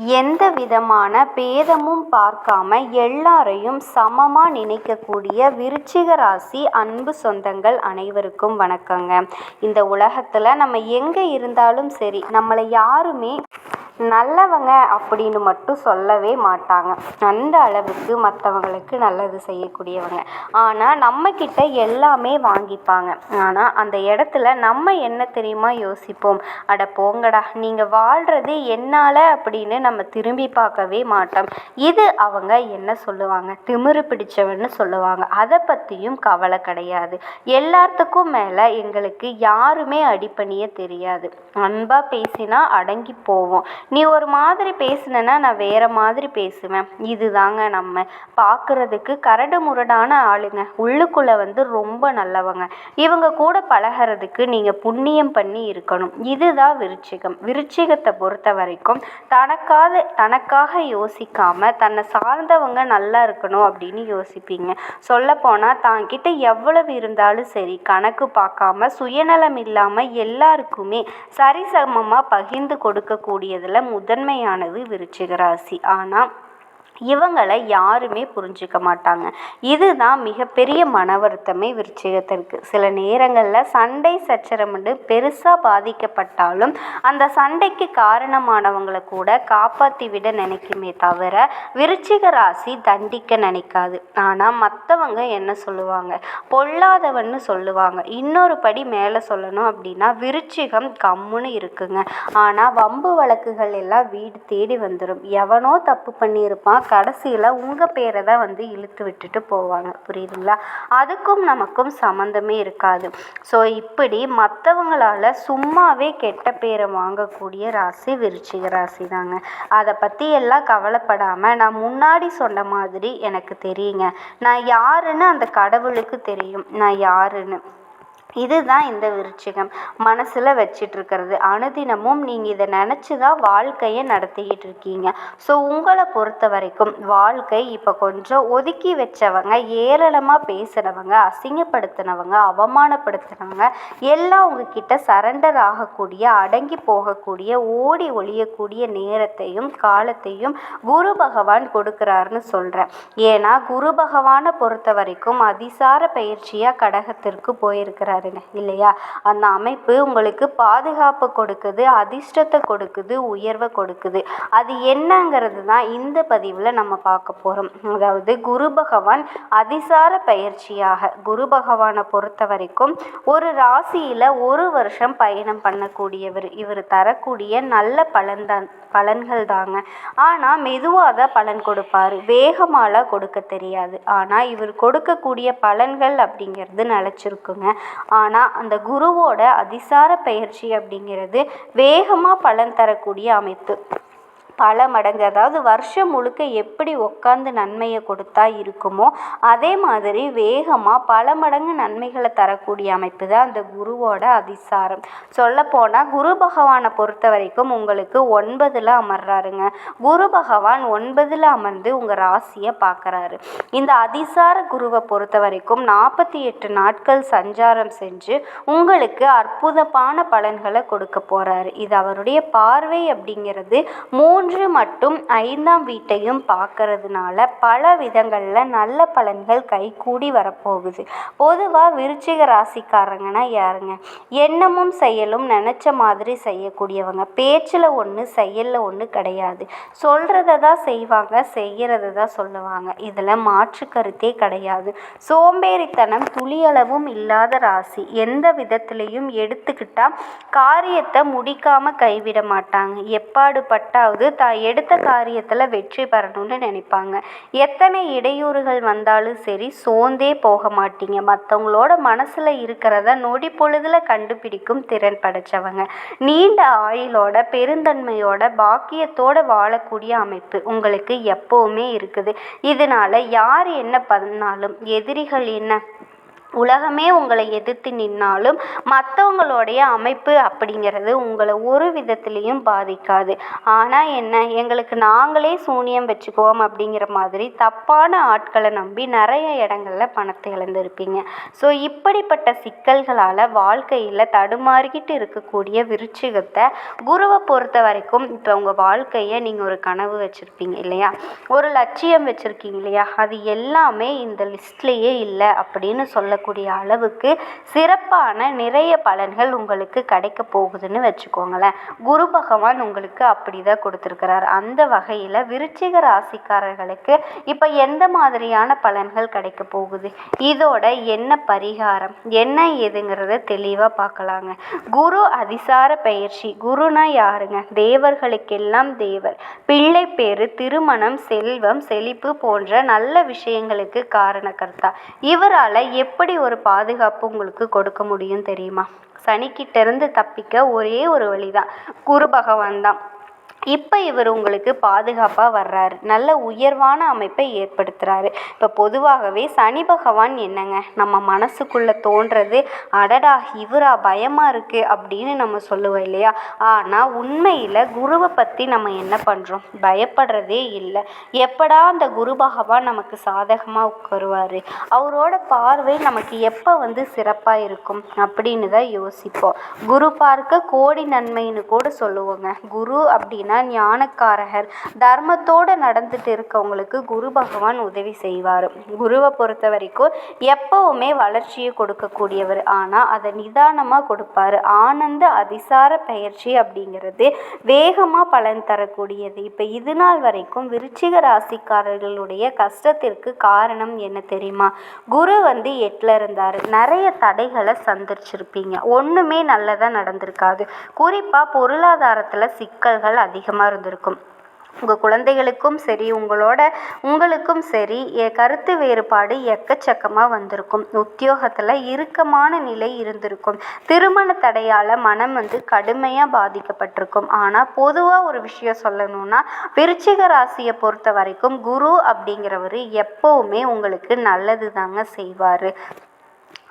எந்த விதமான பேதமும் பார்க்காம எல்லாரையும் சமமா நினைக்கக்கூடிய விருச்சிக ராசி அன்பு சொந்தங்கள் அனைவருக்கும் வணக்கங்க. இந்த உலகத்தில் நம்ம எங்கே இருந்தாலும் சரி நம்மளை யாருமே நல்லவங்க அப்படின்னு மட்டும் சொல்லவே மாட்டாங்க. அந்த அளவுக்கு மற்றவங்களுக்கு நல்லது செய்யக்கூடியவங்க. ஆனால் நம்மக்கிட்ட எல்லாமே வாங்கிப்பாங்க. ஆனால் அந்த இடத்துல நம்ம என்ன தெரியுமா யோசிப்போம்? அட போங்கடா நீங்கள் வாழ்கிறது என்னால் அப்படின்னு நம்ம திரும்பி பார்க்கவே மாட்டோம். இது அவங்க என்ன சொல்லுவாங்க? திமிரு பிடிச்சவன்னு சொல்லுவாங்க. அதை பற்றியும் கவலை கிடையாது. எல்லாத்துக்கும் மேலே எங்களுக்கு யாருமே அடிப்பணிய தெரியாது. அன்பாக பேசினா அடங்கி போவோம். நீ ஒரு மாதிரி பேசுனேன்னா நான் வேறு மாதிரி பேசுவேன். இதுதாங்க நம்ம. பார்க்குறதுக்கு கரடு முரடான ஆளுங்க. உள்ளுக்குள்ளே வந்து ரொம்ப நல்லவங்க. இவங்க கூட பழகிறதுக்கு நீங்கள் புண்ணியம் பண்ணி இருக்கணும். இதுதான் விருச்சிகம். விருச்சிகத்தை பொறுத்த வரைக்கும் தனக்காக தனக்காக யோசிக்காமல் தன்னை சார்ந்தவங்க நல்லா இருக்கணும் அப்படின்னு யோசிப்பீங்க. சொல்லப்போனால் தாங்கிட்ட எவ்வளவு இருந்தாலும் சரி கணக்கு பார்க்காம சுயநலம் இல்லாமல் எல்லாருக்குமே சரிசமமாக பகிர்ந்து கொடுக்கக்கூடியதில் முதன்மையானது விருச்சிக ராசி. ஆனால் இவங்களை யாருமே புரிஞ்சிக்க மாட்டாங்க. இதுதான் மிகப்பெரிய மன வருத்தமே விருச்சிகத்திற்கு. சில நேரங்களில் சண்டை சச்சரவுன்னு பெருசாக பாதிக்கப்பட்டாலும் அந்த சண்டைக்கு காரணமானவங்களை கூட காப்பாற்றி விட நினைக்குமே தவிர விருச்சிக ராசி தண்டிக்க நினைக்காது. ஆனால் மற்றவங்க என்ன சொல்லுவாங்க? பொல்லாதவன்னு சொல்லுவாங்க. இன்னொரு படி மேலே சொல்லணும் அப்படின்னா விருச்சிகம் கம்முன்னு இருக்குங்க. ஆனால் வம்பு வழக்குகள் எல்லாம் வீடு தேடி வந்துடும் எவனோ தப்பு பண்ணியிருப்பான் கடைசியில் உங்கள் பேரை தான் வந்து இழுத்து விட்டுட்டு போவாங்க. புரியுதுங்களா? அதுக்கும் நமக்கும் சம்மந்தமே இருக்காது. ஸோ இப்படி மற்றவங்களால் சும்மாவே கெட்ட பேரை வாங்கக்கூடிய ராசி விருச்சிக ராசி தாங்க. அதை பற்றி எல்லாம் கவலைப்படாமல் நான் முன்னாடி சொன்ன மாதிரி எனக்கு தெரியுங்க. நான் யாருன்னு அந்த கடவுளுக்கு தெரியும். நான் யாருன்னு. இதுதான் இந்த விருச்சிகம். மனசில் வச்சிட்ருக்கிறது அனுதினமும் நீங்கள் இதை நினச்சி தான் வாழ்க்கையை நடத்திக்கிட்டு இருக்கீங்க ஸோ உங்களை பொறுத்த வரைக்கும் வாழ்க்கை இப்போ கொஞ்சம் ஒதுக்கி வச்சவங்க ஏளனமாக பேசுகிறவங்க அசிங்கப்படுத்தினவங்க அவமானப்படுத்தினவங்க எல்லாம் உங்ககிட்ட சரண்டர் ஆகக்கூடிய அடங்கி போகக்கூடிய ஓடி ஒழியக்கூடிய நேரத்தையும் காலத்தையும் குரு பகவான் கொடுக்குறாருன்னு சொல்கிறேன் ஏன்னா குரு பகவானை பொறுத்த வரைக்கும் அதிசார பயிற்சியாக கடகத்திற்கு போயிருக்கிறார். பாருங்க இல்லையா? அந்த அமைப்பு உங்களுக்கு பாதுகாப்பு கொடுக்குது அதிர்ஷ்டத்தை கொடுக்குது உயர்வை கொடுக்குது. அது என்னங்கிறது தான் இந்த பதிவில் நம்ம பார்க்க போகிறோம் அதாவது குரு பகவான் அதிசார பயிற்சியாக குரு பகவானை பொறுத்த வரைக்கும் ஒரு ராசியில் ஒரு வருஷம் பயணம் பண்ணக்கூடியவர். இவர் தரக்கூடிய நல்ல பலன்தான் பலன்கள் தாங்க. ஆனால் மெதுவாக தான் பலன் கொடுப்பார். வேகமாலாம் கொடுக்க தெரியாது. ஆனால் இவர் கொடுக்கக்கூடிய பலன்கள் அப்படிங்கிறது நிலச்சிருக்குங்க. ஆனால் அந்த குருவோட அதிசார பயிற்சி அப்படிங்கிறது வேகமாக பலன் தரக்கூடிய அமைப்பு. பல மடங்கு அதாவது வருஷம் முழுக்க எப்படி உட்காந்து நன்மையை கொடுத்தா இருக்குமோ அதே மாதிரி வேகமாக பல மடங்கு நன்மைகளை தரக்கூடிய அமைப்பு தான் அந்த குருவோட அதிசாரம். சொல்லப்போனால் குரு பகவானை பொறுத்த வரைக்கும் உங்களுக்கு ஒன்பதில் அமர்றாருங்க. குரு பகவான் ஒன்பதில் அமர்ந்து உங்கள் ராசியை பார்க்குறாரு. இந்த அதிசார குருவை பொறுத்த வரைக்கும் நாற்பத்தி எட்டு நாட்கள் சஞ்சாரம் செஞ்சு உங்களுக்கு அற்புதமான பலன்களை கொடுக்க போகிறாரு இது அவருடைய பார்வை அப்படிங்கிறது மூன்று மூன்று மற்றும் ஐந்தாம் வீட்டையும் பார்க்கறதுனால பல விதங்களில் நல்ல பலன்கள் கைகூடி வரப்போகுது. பொதுவாக விருச்சிக ராசிக்காரங்கன்னா யாருங்க? எண்ணமும் செயலும் நினச்ச மாதிரி செய்யக்கூடியவங்க. பேச்சில் ஒன்று செயலில் ஒன்று கிடையாது. சொல்கிறத தான் செய்வாங்க செய்கிறத தான் சொல்லுவாங்க. இதில் மாற்று கருத்தே கிடையாது. சோம்பேறித்தனம் துளியளவும் இல்லாத ராசி. எந்த விதத்துலேயும் எடுத்துக்கிட்டால் காரியத்தை முடிக்காமல் கைவிட மாட்டாங்க. எப்பாடு பட்டாவது தான் எடுத்த காரியத்தில் வெற்றி பெறணும்னு நினைப்பாங்க. எத்தனை இடையூறுகள் வந்தாலும் சரி சோர்ந்தே போக மாட்டீங்க. மற்றவங்களோட மனசில் இருக்கிறத நொடி பொழுதில் கண்டுபிடிக்கும் திறன் படைச்சவங்க. நீண்ட ஆயுளோட பெருந்தன்மையோட பாக்கியத்தோட வாழக்கூடிய அமைப்பு உங்களுக்கு எப்போவுமே இருக்குது. இதனால் யார் என்ன பண்ணாலும் எதிரிகள் என்ன உலகமே உங்களை எதிர்த்து நின்னாலும் மற்றவங்களுடைய அமைப்பு அப்படிங்கிறது உங்களை ஒரு விதத்துலேயும் பாதிக்காது. ஆனால் என்ன எங்களுக்கு நாங்களே சூனியம் வச்சுக்குவோம் அப்படிங்கிற மாதிரி தப்பான ஆட்களை நம்பி நிறைய இடங்கள்ல பணத்தை இழந்திருப்பீங்க. ஸோ இப்படிப்பட்ட சிக்கல்களால் வாழ்க்கையில் தடுமாறிக்கிட்டு இருக்கக்கூடிய விருச்சிகத்தை குருவை பொறுத்த வரைக்கும் இப்போ உங்கள் வாழ்க்கையை நீங்கள் ஒரு கனவு வச்சுருப்பீங்க இல்லையா? ஒரு லட்சியம் வச்சுருக்கீங்க இல்லையா? அது எல்லாமே இந்த லிஸ்ட்லேயே இல்லை அப்படின்னு சொல்ல சொல்லக்கூடிய அளவுக்கு சிறப்பான நிறைய பலன்கள் உங்களுக்கு கிடைக்க போகுதுன்னு வச்சுக்கோங்களேன். குரு பகவான் உங்களுக்கு அப்படி தான் கொடுத்துருக்கிறார். அந்த வகையில் விருச்சிக ராசிக்காரர்களுக்கு இப்போ எந்த மாதிரியான பலன்கள் கிடைக்க போகுது? இதோட என்ன பரிகாரம்? என்ன ஏதுங்கிறத தெளிவாக பார்க்கலாங்க. குரு அதிசார பயிற்சி. குருனா யாருங்க? தேவர்களுக்கெல்லாம் தேவர். பிள்ளை பேரு திருமணம் செல்வம் செழிப்பு போன்ற நல்ல விஷயங்களுக்கு காரணக்கர்த்தா இவரால் எப்படி எப்படி ஒரு பாதுகாப்பு உங்களுக்கு கொடுக்க முடியும் தெரியுமா? சனிக்கிட்ட இருந்து தப்பிக்க ஒரே ஒரு வழி தான் குரு பகவான் தான் இப்போ இவர் உங்களுக்கு பாதுகாப்பாக வர்றாரு. நல்ல உயர்வான அமைப்பை ஏற்படுத்துகிறாரு இப்போ பொதுவாகவே சனி பகவான் என்னங்க? நம்ம மனசுக்குள்ளே தோன்றது அடடா இவரா பயமாக இருக்குது அப்படின்னு நம்ம சொல்லுவோம் இல்லையா? ஆனால் உண்மையில் குருவை பற்றி நம்ம என்ன பண்ணுறோம் பயப்படுறதே இல்லை. எப்படா அந்த குரு பகவான் நமக்கு சாதகமாக உட்காருவார்? அவரோட பார்வை நமக்கு எப்போ வந்து சிறப்பாக இருக்கும் அப்படின்னு தான் யோசிப்போம். குரு பார்க்க கோடி நன்மைன்னு கூட சொல்லுவோங்க. குரு அப்படின்னு அப்படின்னா ஞானக்காரகர் தர்மத்தோடு நடந்துட்டு இருக்கவங்களுக்கு குரு பகவான் உதவி செய்வார். குருவை பொறுத்த வரைக்கும் எப்பவுமே வளர்ச்சியை கொடுக்கக்கூடியவர். ஆனால் அதை நிதானமாக கொடுப்பாரு. ஆனந்த அதிசார பயிற்சி அப்படிங்கிறது வேகமாக பலன் தரக்கூடியது. இப்போ இது நாள் வரைக்கும் விருச்சிக ராசிக்காரர்களுடைய கஷ்டத்திற்கு காரணம் என்ன தெரியுமா? குரு வந்து எட்டில் இருந்தார். நிறைய தடைகளை சந்திச்சிருப்பீங்க. ஒன்றுமே நல்லதாக நடந்திருக்காது. குறிப்பாக பொருளாதாரத்தில் சிக்கல்கள் அதிகம். அதிகமாக இருந்திருக்கும். உங்கள் குழந்தைகளுக்கும் சரி உங்களோட உங்களுக்கும் சரி கருத்து வேறுபாடு எக்கச்சக்கமாக வந்திருக்கும். உத்தியோகத்தில் இறுக்கமான நிலை இருந்திருக்கும். திருமண தடையால் மனம் வந்து கடுமையாக பாதிக்கப்பட்டிருக்கும். ஆனால் பொதுவாக ஒரு விஷயம் சொல்லணும்னா விருச்சிக ராசியை பொறுத்த வரைக்கும் குரு அப்படிங்கிறவர் எப்போவுமே உங்களுக்கு நல்லது தாங்க செய்வார்.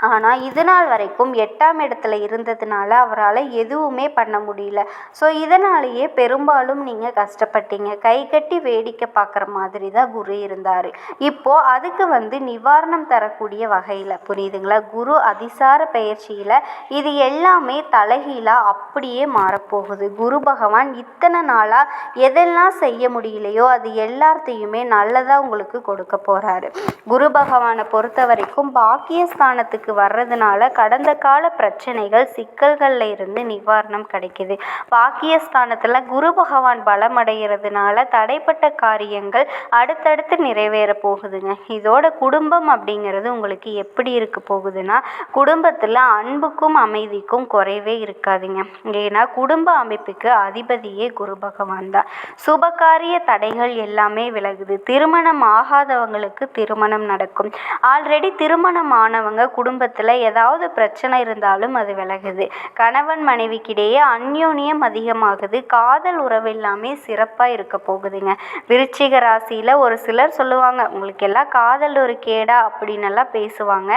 ஆனால் இது நாள் வரைக்கும் எட்டாம் இடத்துல இருந்ததுனால அவரால் எதுவுமே பண்ண முடியல. ஸோ இதனாலேயே பெரும்பாலும் நீங்கள் கஷ்டப்பட்டீங்க. கை கட்டி வேடிக்கை பார்க்குற மாதிரி தான் குரு இருந்தார். இப்போது அதுக்கு வந்து நிவாரணம் தரக்கூடிய வகையில் புரியுதுங்களா? குரு அதிசார பயிற்சியில் இது எல்லாமே தலைகீழாக அப்படியே மாறப்போகுது. குரு பகவான் இத்தனை நாளாக எதெல்லாம் செய்ய முடியலையோ அது எல்லாத்தையுமே நல்லதாக உங்களுக்கு கொடுக்க போகிறாரு குரு பகவானை பொறுத்த வரைக்கும் பாக்கியஸ்தானத்துக்கு உங்களுக்கு வர்றதுனால கடந்த கால பிரச்சனைகள் சிக்கல்களில் இருந்து நிவாரணம் கிடைக்கிது. பாக்கியஸ்தானத்தில் குரு பகவான் பலம் அடைகிறதுனால தடைப்பட்ட காரியங்கள் அடுத்தடுத்து நிறைவேற போகுதுங்க. இதோட குடும்பம் அப்படிங்கிறது உங்களுக்கு எப்படி இருக்க போகுதுன்னா குடும்பத்தில் அன்புக்கும் அமைதிக்கும் குறைவே இருக்காதுங்க. ஏன்னா குடும்ப அமைப்புக்கு அதிபதியே குரு பகவான் தான். சுபகாரிய தடைகள் எல்லாமே விலகுது. திருமணம் ஆகாதவங்களுக்கு திருமணம் நடக்கும். ஆல்ரெடி திருமணம் ஆனவங்க குடும்ப குடும்பத்தில் ஏதாவது பிரச்சனை இருந்தாலும் அது விலகுது. கணவன் மனைவிக்கிடையே அந்யோன்யம் அதிகமாகுது. காதல் உறவு எல்லாமே சிறப்பாக இருக்க போகுதுங்க. விருச்சிக ராசியில் ஒரு சிலர் சொல்லுவாங்க உங்களுக்கு எல்லாம் காதல் ஒரு கேடா அப்படின்னு எல்லாம் பேசுவாங்க.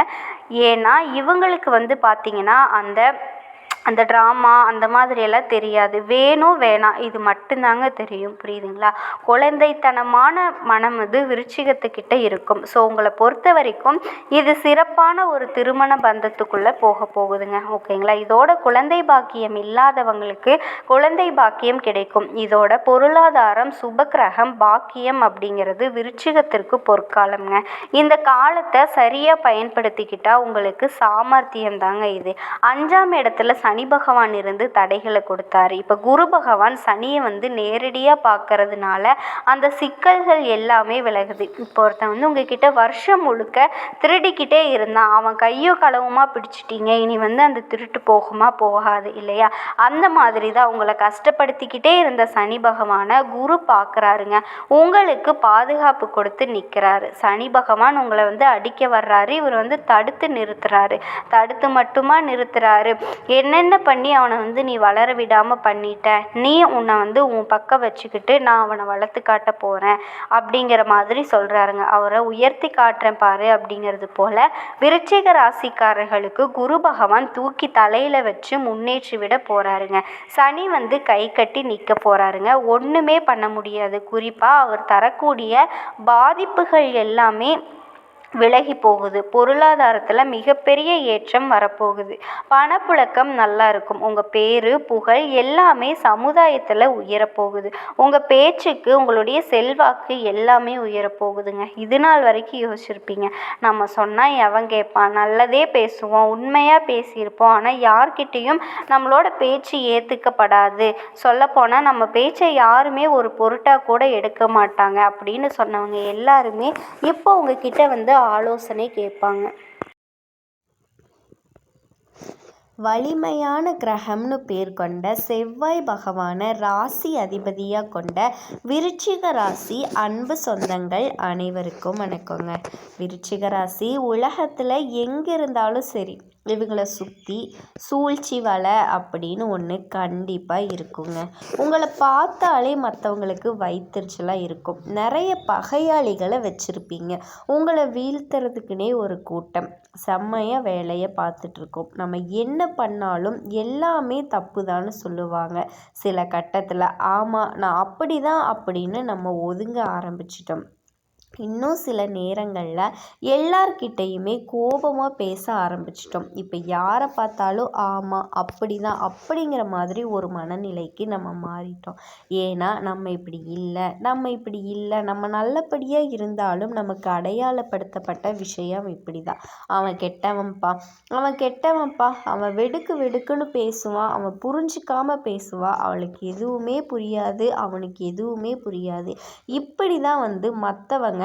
ஏன்னா இவங்களுக்கு வந்து பார்த்திங்கன்னா அந்த அந்த ட்ராமா அந்த மாதிரியெல்லாம் தெரியாது. வேணும் வேணாம் இது மட்டும்தாங்க தெரியும். புரியுதுங்களா? குழந்தைத்தனமான மனம் வந்து விருச்சிகத்துக்கிட்ட இருக்கும். ஸோ உங்களை பொறுத்த வரைக்கும் இது சிறப்பான ஒரு திருமண பந்தத்துக்குள்ளே போக போகுதுங்க. ஓகேங்களா? இதோட குழந்தை பாக்கியம் இல்லாதவங்களுக்கு குழந்தை பாக்கியம் கிடைக்கும். இதோட பொருளாதாரம் சுபக்கிரகம் பாக்கியம் அப்படிங்கிறது விருச்சிகத்திற்கு பொற்காலம்ங்க. இந்த காலத்தை சரியாக பயன்படுத்திக்கிட்டால் உங்களுக்கு சாமர்த்தியம் தாங்க இது. அஞ்சாம் இடத்துல சனி பகவான் இருந்து தடைகளை கொடுத்தாரு. இப்போ குரு பகவான் சனியை வந்து நேரடியாக பார்க்கறதுனால அந்த சிக்கல்கள் எல்லாமே விலகுது. இப்போ ஒருத்தன் வந்து உங்ககிட்ட வருஷம் முழுக்க திருடிக்கிட்டே இருந்தான். அவன் கையோ களவுமா பிடிச்சிட்டீங்க. இனி வந்து அந்த திருட்டு போகுமா போகாது இல்லையா? அந்த மாதிரி தான் உங்களை கஷ்டப்படுத்திக்கிட்டே இருந்த சனி பகவானை குரு பார்க்குறாருங்க உங்களுக்கு பாதுகாப்பு கொடுத்து நிற்கிறாரு சனி பகவான் உங்களை வந்து அடிக்க வர்றாரு. இவர் வந்து தடுத்து நிறுத்துறாரு. தடுத்து மட்டுமா நிறுத்துறாரு? என்ன என்னென்ன பண்ணி அவனை வந்து நீ வளர விடாமல் பண்ணிட்ட? நீ உன்னை வந்து உன் பக்கம் வச்சுக்கிட்டு நான் அவனை வளர்த்து காட்ட போகிறேன் அப்படிங்கிற மாதிரி சொல்கிறாருங்க அவரை உயர்த்தி காட்டுறேன் பாரு அப்படிங்கிறது போல் விருச்சிக ராசிக்காரர்களுக்கு குரு பகவான் தூக்கி தலையில் வச்சு முன்னேற்றி விட போகிறாருங்க சனி வந்து கை கட்டி நிற்க போகிறாருங்க ஒன்றுமே பண்ண முடியாது. குறிப்பாக அவர் தரக்கூடிய பாதிப்புகள் எல்லாமே விலகி போகுது. பொருளாதாரத்தில் மிகப்பெரிய ஏற்றம் வரப்போகுது. பணப்புழக்கம் நல்லா இருக்கும். உங்கள் பேர் புகழ் எல்லாமே சமுதாயத்தில் உயரப்போகுது. உங்கள் பேச்சுக்கு உங்களுடைய செல்வாக்கு எல்லாமே உயரப்போகுதுங்க. இது நாள் வரைக்கும் யோசிச்சிருப்பீங்க. நம்ம சொன்னால் எவன் கேட்பான் நல்லதே பேசுவோம். உண்மையாக பேசியிருப்போம். ஆனால் யார்கிட்டேயும் நம்மளோட பேச்சு ஏற்றுக்கப்படாது சொல்லப்போனால் நம்ம பேச்சை யாருமே ஒரு பொருட்டாக கூட எடுக்க மாட்டாங்க அப்படின்னு சொன்னவங்க எல்லாருமே இப்போ உங்ககிட்ட வந்து ஆலோசனை கேட்பாங்க. வலிமையான கிரகம்னு பேர் கொண்ட செவ்வாய் பகவானை ராசி அதிபதியாக கொண்ட விருச்சிக ராசி அன்பு சொந்தங்கள் அனைவருக்கும் வணக்கங்க. விருச்சிக ராசி உலகத்தில் எங்கே இருந்தாலும் சரி. இவங்களை சுற்றி சூழ்ச்சி வலை அப்படின்னு ஒன்று கண்டிப்பாக இருக்குங்க. உங்களை பார்த்தாலே மற்றவங்களுக்கு வயிற்றுச்சலாக இருக்கும். நிறைய பகையாளிகளை வச்சுருப்பீங்க. உங்களை வீழ்த்துறதுக்குனே ஒரு கூட்டம். செம்மையாக வேலையை பார்த்துட்ருக்கோம் நம்ம என்ன பண்ணாலும் எல்லாமே தப்பு தான் சொல்லுவாங்க. சில கட்டத்தில் ஆமாம் நான் அப்படி தான் அப்படின்னு நம்ம ஒதுங்க ஆரம்பிச்சிட்டோம். இன்னும் சில நேரங்களில் எல்லார்கிட்டேயுமே கோபமாக பேச ஆரம்பிச்சிட்டோம். இப்போ யாரை பார்த்தாலும் ஆமாம் அப்படி தான் அப்படிங்கிற மாதிரி ஒரு மனநிலைக்கு நம்ம மாறிட்டோம். ஏன்னா நம்ம இப்படி இல்லை நம்ம இப்படி இல்லை நம்ம நல்லபடியாக இருந்தாலும் நமக்கு அடையாளப்படுத்தப்பட்ட விஷயம் இப்படி தான் அவன் கெட்டவன்ப்பா அவன் கெட்டவன்ப்பா அவன் வெடுக்கு வெடுக்குன்னு பேசுவான் அவன் புரிஞ்சிக்காமல் பேசுவான். அவளுக்கு எதுவுமே புரியாது அவனுக்கு எதுவுமே புரியாது. இப்படி தான் வந்து மற்றவங்க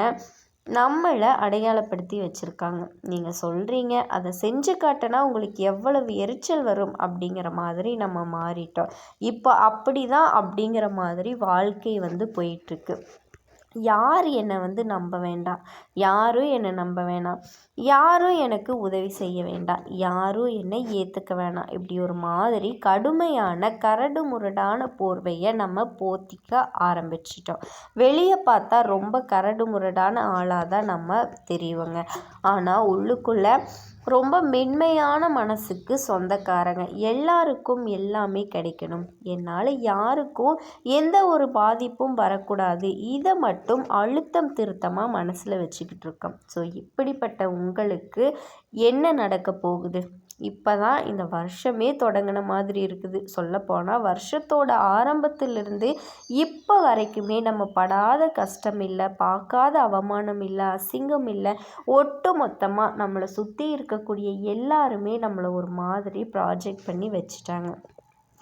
நம்மளை அடையாளப்படுத்தி வச்சுருக்காங்க. நீங்கள் சொல்கிறீங்க அதை செஞ்சு காட்டினா உங்களுக்கு எவ்வளவு எரிச்சல் வரும் அப்படிங்கிற மாதிரி நம்ம மாறிட்டோம். இப்போ அப்படி தான் அப்படிங்கிற மாதிரி வாழ்க்கை வந்து போயிட்டுருக்கு யார் என்னை வந்து நம்ப வேண்டாம்? யாரும் என்னை நம்ப வேணாம். யாரும் எனக்கு உதவி செய்ய வேண்டாம். யாரும் என்னை ஏற்றுக்க வேணாம். இப்படி ஒரு மாதிரி கடுமையான கரடு முரடான போர்வையை நம்ம போத்திக்க ஆரம்பிச்சிட்டோம். வெளியே பார்த்தா ரொம்ப கரடு முரடான ஆளாக தான் நம்ம தெரியுவோங்க. ஆனால் உள்ளுக்குள்ளே ரொம்ப மென்மையான மனசுக்கு சொந்தக்காரங்க. எல்லாருக்கும் எல்லாமே கிடைக்கணும். என்னால் யாருக்கும் எந்த ஒரு பாதிப்பும் வரக்கூடாது. இதை மட்டும் அழுத்தம் திருத்தமாக மனசில் வச்சுக்கிட்டு இருக்கோம். ஸோ இப்படிப்பட்ட உங்களுக்கு என்ன நடக்க போகுது? இப்போ தான் இந்த வருஷமே தொடங்கின மாதிரி இருக்குது. சொல்லப்போனால் வருஷத்தோட ஆரம்பத்திலிருந்து இப்போ வரைக்குமே நம்ம படாத கஷ்டம் இல்லை பார்க்காத அவமானம் இல்லை அசிங்கம் இல்லை ஒட்டு மொத்தமாக நம்மளை சுற்றி இருக்கக்கூடிய எல்லாருமே நம்மளை ஒரு மாதிரி ப்ராஜெக்ட் பண்ணி வச்சுட்டாங்க.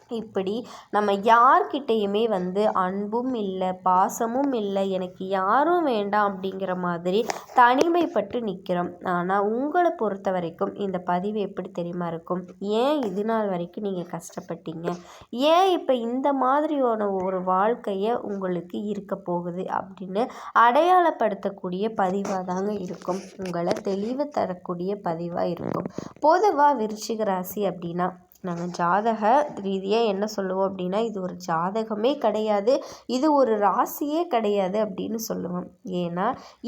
இப்படி நம்ம யார்கிட்டேயுமே வந்து அன்பும் இல்லை பாசமும் இல்லை எனக்கு யாரும் வேண்டாம் அப்படிங்கிற மாதிரி தனிமைப்பட்டு நிற்கிறோம் ஆனால் உங்களை பொறுத்த வரைக்கும் இந்த பதிவு எப்படி தெரியுமா இருக்கும்? ஏன் இது நாள் வரைக்கும் நீங்கள் கஷ்டப்பட்டீங்க? ஏன் இப்போ இந்த மாதிரியான ஒரு வாழ்க்கையை உங்களுக்கு இருக்க போகுது அப்படின்னு அடையாளப்படுத்தக்கூடிய பதிவாக தாங்க இருக்கும். உங்களை தெளிவு தரக்கூடிய பதிவாக இருக்கும். பொதுவாக விருச்சிக ராசி அப்படின்னா நாங்கள் ஜாதக ரீதியாக என்ன சொல்லுவோம் அப்படின்னா இது ஒரு ஜாதகமே கிடையாது இது ஒரு ராசியே கிடையாது அப்படின்னு சொல்லுவோம். ஏன்னா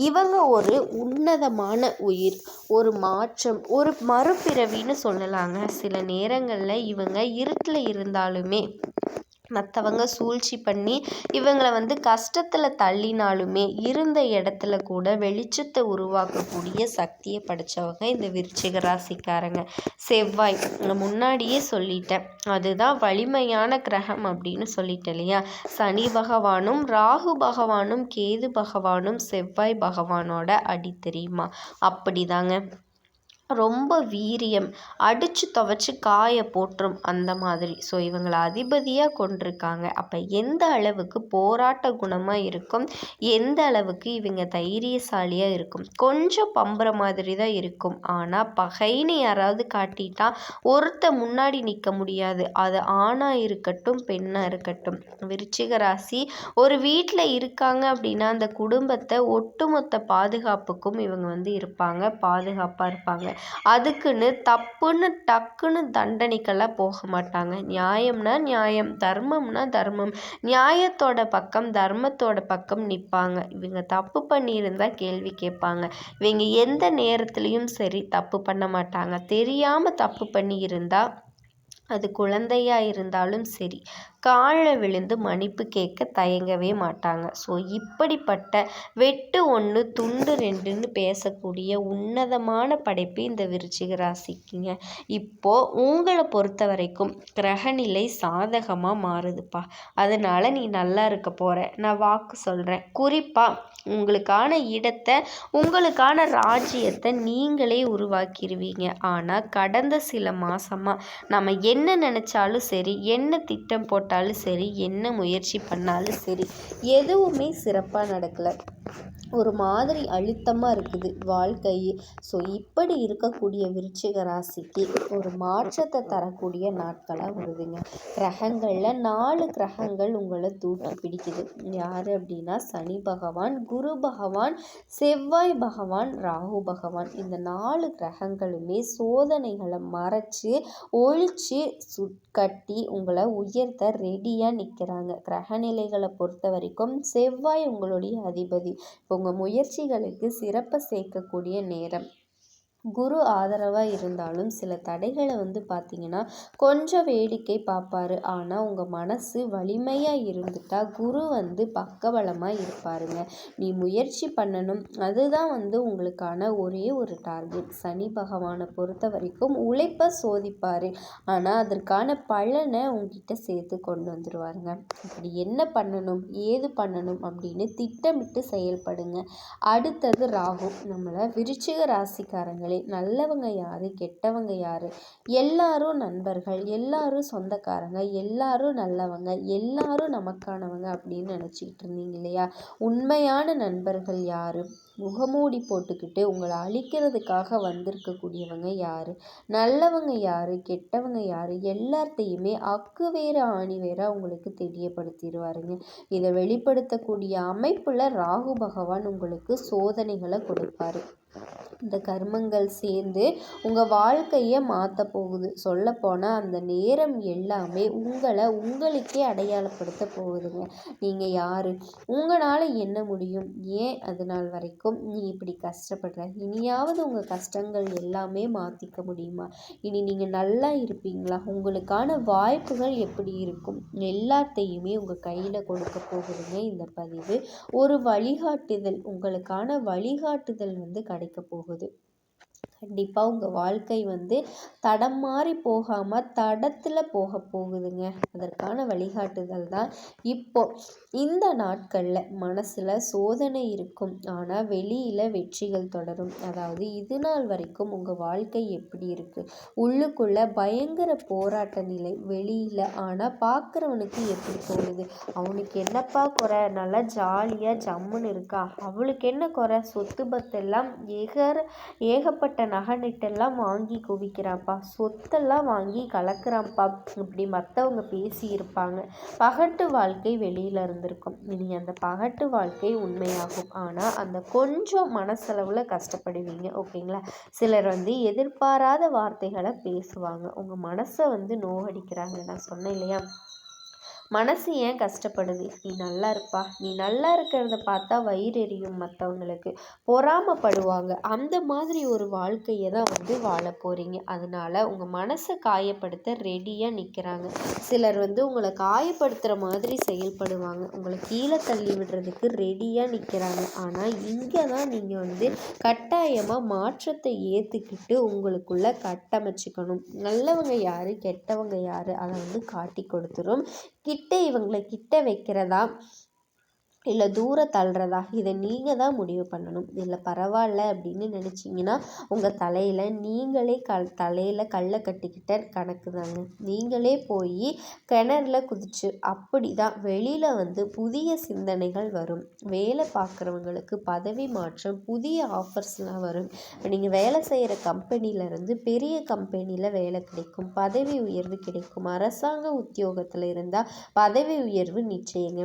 இவங்க ஒரு உன்னதமான உயிர் ஒரு மாற்றம் ஒரு மறுபிறவின்னு சொல்லலாங்க. சில நேரங்களில் இவங்க இருட்டில் இருந்தாலுமே மற்றவங்க சூழ்ச்சி பண்ணி இவங்களை வந்து கஷ்டத்தில் தள்ளினாலுமே இருந்த இடத்துல கூட வெளிச்சத்தை உருவாக்கக்கூடிய சக்தியை படைச்சவங்க இந்த விருச்சிக ராசிக்காரங்க. செவ்வாய் முன்னாடியே சொல்லிட்டேன். அதுதான் வலிமையான கிரகம் அப்படின்னு சொல்லிட்டேன் இல்லையா? சனி பகவானும் ராகு பகவானும் கேது பகவானும் செவ்வாய் பகவானோட அடி தெரியுமா அப்படிதாங்க. ரொம்ப வீரியம். அடித்து துவச்சி காய போட்டுரும் அந்த மாதிரி. ஸோ இவங்களை அதிபதியாக கொண்டிருக்காங்க. அப்போ எந்த அளவுக்கு போராட்ட குணமாக இருக்கும்? எந்த அளவுக்கு இவங்க தைரியசாலியாக இருக்கும்? கொஞ்சம் பம்புற மாதிரி தான் இருக்கும். ஆனால் பகைன்னு யாராவது காட்டிட்டா ஒருத்த முன்னாடி நிற்க முடியாது. அது ஆணாக இருக்கட்டும் பெண்ணாக இருக்கட்டும். விருச்சிக ராசி ஒரு வீட்டில் இருக்காங்க அப்படின்னா அந்த குடும்பத்தை ஒட்டுமொத்த பாதுகாப்புக்கும் இவங்க வந்து இருப்பாங்க. பாதுகாப்பாக இருப்பாங்க. அதுக்குன்னு தப்புன்னு டக்குன்னு தண்டனைக்கெல்லாம் போக மாட்டாங்க. நியாயம்னா நியாயம் தர்மம்னா தர்மம். நியாயத்தோட பக்கம் தர்மத்தோட பக்கம் நிற்பாங்க இவங்க தப்பு பண்ணியிருந்தா கேள்வி கேட்பாங்க. இவங்க எந்த நேரத்துலையும் சரி தப்பு பண்ண மாட்டாங்க. தெரியாமல் தப்பு பண்ணியிருந்தால் அது குழந்தையா இருந்தாலும் சரி காலில் விழுந்து மன்னிப்பு கேட்க தயங்கவே மாட்டாங்க. ஸோ இப்படிப்பட்ட வெட்டு ஒன்று துண்டு ரெண்டுன்னு பேசக்கூடிய உன்னதமான படைப்பு இந்த விருச்சிக ராசிக்குங்க. இப்போது உங்களை பொறுத்த வரைக்கும் கிரகநிலை சாதகமாக மாறுதுப்பா. அதனால் நீ நல்லா இருக்க போகிற நான் வாக்கு சொல்கிறேன் குறிப்பாக உங்களுக்கான இடத்தை உங்களுக்கான ராஜ்யத்தை நீங்களே உருவாக்கிடுவீங்க ஆனால் கடந்த சில மாதமாக நம்ம என்ன நினச்சாலும் சரி என்ன திட்டம் போட்டு போட்டாலும் சரி என்ன முயற்சி பண்ணாலும் சரி எதுவுமே சிறப்பாக நடக்கலை. ஒரு மாதிரி அழுத்தமாக இருக்குது வாழ்க்கை ஸோ இப்படி இருக்கக்கூடிய விருச்சிக ராசிக்கு ஒரு மாற்றத்தை தரக்கூடிய நாட்களாக வருதுங்க. கிரகங்களில் நாலு கிரகங்கள் உங்களை தூக்கி பிடிக்குது. யார் அப்படின்னா சனி பகவான் குரு பகவான் செவ்வாய் பகவான் ராகு பகவான். இந்த நாலு கிரகங்களுமே சோதனைகளை மறைச்சு ஒழிச்சு சுட்கட்டி உங்களை உயர்த்த ரெடியாக நிற்கிறாங்க கிரகநிலைகளை பொறுத்த வரைக்கும் செவ்வாய் உங்களுடைய அதிபதி. இப்போ உங்கள் முயற்சிகளுக்கு சிறப்பை சேர்க்கக்கூடிய நேரம். குரு ஆதரவாக இருந்தாலும் சில தடைகளை வந்து பார்த்திங்கன்னா கொஞ்சம் வேடிக்கை பார்ப்பாரு ஆனால் உங்கள் மனசு வலிமையாக இருந்துட்டா குரு வந்து பக்கபலமாக இருப்பாருங்க. நீ முயற்சி பண்ணணும். அதுதான் வந்து உங்களுக்கான ஒரே ஒரு டார்கெட். சனி பகவானை பொறுத்த வரைக்கும் உழைப்பை சோதிப்பார். ஆனால் அதற்கான பலனை உங்ககிட்ட சேர்த்து கொண்டு வந்துடுவாருங்க இப்படி என்ன பண்ணணும்? ஏது பண்ணணும்? அப்படின்னு திட்டமிட்டு செயல்படுங்க. அடுத்தது ராகு. நம்மளை விருச்சிக ராசிக்காரங்களே நல்லவங்க யார் கெட்டவங்க யார்? எல்லாரும் நண்பர்கள் எல்லாரும் சொந்தக்காரங்க எல்லாரும் நல்லவங்க எல்லாரும் நமக்கானவங்க அப்படின்னு நினச்சிக்கிட்டு இருந்தீங்க இல்லையா? உண்மையான நண்பர்கள் யார்? முகமூடி போட்டுக்கிட்டு உங்களை அழிக்கிறதுக்காக வந்திருக்கக்கூடியவங்க யார்? நல்லவங்க யார் கெட்டவங்க யார்? எல்லாத்தையுமே அக்கு வேறு ஆணி வேற உங்களுக்கு தெரியப்படுத்திடுவாருங்க. இதை வெளிப்படுத்தக்கூடிய அமைப்பில் ராகு பகவான் உங்களுக்கு சோதனைகளை கொடுப்பாரு. இந்த கர்மங்கள் சேர்ந்து உங்கள் வாழ்க்கையை மாற்ற போகுது. சொல்லப்போனால் அந்த நேரம் எல்லாமே உங்களை உங்களுக்கே அடையாளப்படுத்த போகுதுங்க. நீங்கள் யார்? உங்களால் என்ன முடியும்? ஏன் அது நாள் வரைக்கும் நீ இப்படி கஷ்டப்படுற? இனியாவது உங்கள் கஷ்டங்கள் எல்லாமே மாற்றிக்க முடியுமா? இனி நீங்கள் நல்லா இருப்பீங்களா? உங்களுக்கான வாய்ப்புகள் எப்படி இருக்கும்? எல்லாத்தையுமே உங்கள் கையில் கொடுக்க போகுதுங்க இந்த பதிவு. ஒரு வழிகாட்டுதல். உங்களுக்கான வழிகாட்டுதல் வந்து கிடைக்கும் கிடைக்க போகுது. கண்டிப்பாக உங்கள் வாழ்க்கை வந்து தடம் மாறி போகாமல் தடத்தில் போக போகுதுங்க. அதற்கான வழிகாட்டுதல் தான் இப்போ. இந்த நாட்களில் மனசில் சோதனை இருக்கும். ஆனால் வெளியில் வெற்றிகள் தொடரும். அதாவது இது நாள் வரைக்கும் உங்கள் வாழ்க்கை எப்படி இருக்குது உள்ளுக்குள்ளே பயங்கர போராட்ட நிலை. வெளியில் ஆனால் பார்க்குறவனுக்கு எப்படி தோணுது? அவனுக்கு என்னப்பா குறை? நல்லா ஜாலியாக ஜம்முன்னு இருக்கா? அவளுக்கு என்ன குறை? சொத்து பத்தெல்லாம் ஏகர ஏகப்பட்ட நகை நட்டெல்லாம் வாங்கி குவிக்கிறான்ப்பா சொத்தெல்லாம் வாங்கி கலக்கிறான்ப்பா இப்படி மற்றவங்க பேசி இருப்பாங்க பகட்டு வாழ்க்கை வெளியில் இருந்திருக்கும். இனி அந்த பகட்டு வாழ்க்கை உண்மையாகும். ஆனால் அந்த கொஞ்சம் மனசளவில் கஷ்டப்படுவீங்க. ஓகேங்களா? சிலர் வந்து எதிர்பாராத வார்த்தைகளை பேசுவாங்க. உங்கள் மனசை வந்து நோகடிக்கிறாங்க நான் சொன்னேன் இல்லையா? மனசு ஏன் கஷ்டப்படுது? நீ நல்லா இருப்பா. நீ நல்லா இருக்கிறத பார்த்தா வயிறு எரியும் மற்றவங்களுக்கு பொறாமப்படுவாங்க. அந்த மாதிரி ஒரு வாழ்க்கையை தான் வந்து வாழ போகிறீங்க அதனால உங்கள் மனசை காயப்படுத்த ரெடியாக நிற்கிறாங்க சிலர் வந்து உங்களை காயப்படுத்துகிற மாதிரி செயல்படுவாங்க. உங்களை கீழே தள்ளி விடுறதுக்கு ரெடியாக நிற்கிறாங்க ஆனால் இங்கே தான் நீங்கள் வந்து கட்டாயமாக மாற்றத்தை ஏற்றுக்கிட்டு உங்களுக்குள்ளே கட்டமைச்சுக்கணும். நல்லவங்க யார் கெட்டவங்க யார் அதை வந்து காட்டி கொடுத்துரும். கிட்ட இவங்களை கிட்ட வைக்கிறதா இல்லை தூரம் தள்ளுறதா? இதை நீங்கள் தான் முடிவு பண்ணணும். இல்லை பரவாயில்ல அப்படின்னு நினச்சிங்கன்னா உங்கள் தலையில் நீங்களே கல் தலையில் கல்லை கட்டிக்கிட்ட கணக்கு தாங்க. நீங்களே போய் கிணறுல குதிச்சு அப்படி தான் வெளியில் வந்து புதிய சிந்தனைகள் வரும். வேலை பார்க்குறவங்களுக்கு பதவி மாற்றம் புதிய ஆஃபர்ஸ்லாம் வரும். இப்போ நீங்கள் வேலை செய்கிற கம்பெனியிலேருந்து பெரிய கம்பெனியில் வேலை கிடைக்கும். பதவி உயர்வு கிடைக்கும். அரசாங்க உத்தியோகத்தில் இருந்தால் பதவி உயர்வு நிச்சயங்க.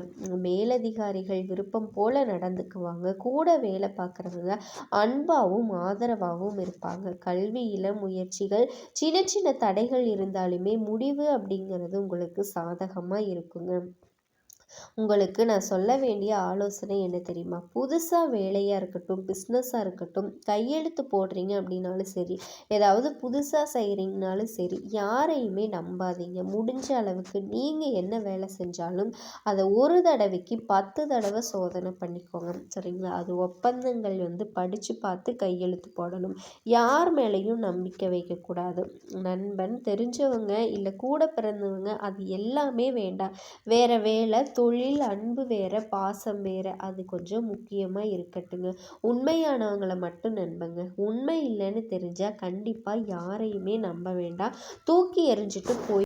மேலதிகாரிகள் பிள்ளைகள் விருப்பம் போல் நடந்துக்குவாங்க. கூட வேலை பார்க்குறவங்க அன்பாகவும் ஆதரவாகவும் இருப்பாங்க. கல்வியில் முயற்சிகள் சின்ன சின்ன தடைகள் இருந்தாலுமே முடிவு அப்படிங்கிறது உங்களுக்கு சாதகமாக இருக்குங்க. உங்களுக்கு நான் சொல்ல வேண்டிய ஆலோசனை என்ன தெரியுமா? புதுசாக வேலையாக இருக்கட்டும் பிஸ்னஸாக இருக்கட்டும் கையெழுத்து போடுறீங்க அப்படின்னாலும் சரி ஏதாவது புதுசாக செய்கிறீங்கனாலும் சரி யாரையுமே நம்பாதீங்க. முடிஞ்ச அளவுக்கு நீங்கள் என்ன வேலை செஞ்சாலும் அதை ஒரு தடவைக்கு பத்து தடவை சோதனை பண்ணிக்கோங்க. சரிங்களா? அது ஒப்பந்தங்கள் வந்து படித்து பார்த்து கையெழுத்து போடணும். யார் மேலேயும் நம்பிக்கை வைக்கக்கூடாது. நண்பன் தெரிஞ்சவங்க இல்லை கூட பிறந்தவங்க அது எல்லாமே வேண்டாம். வேறு வேலை தொழில் அன்பு வேற பாசம் வேற அது கொஞ்சம் முக்கியமாக இருக்கட்டுங்க. உண்மையானவங்களை மட்டும் நம்புங்க. உண்மை இல்லைன்னு தெரிஞ்சால் கண்டிப்பாக யாரையுமே நம்ப வேண்டாம். தூக்கி எறிஞ்சிட்டு போய்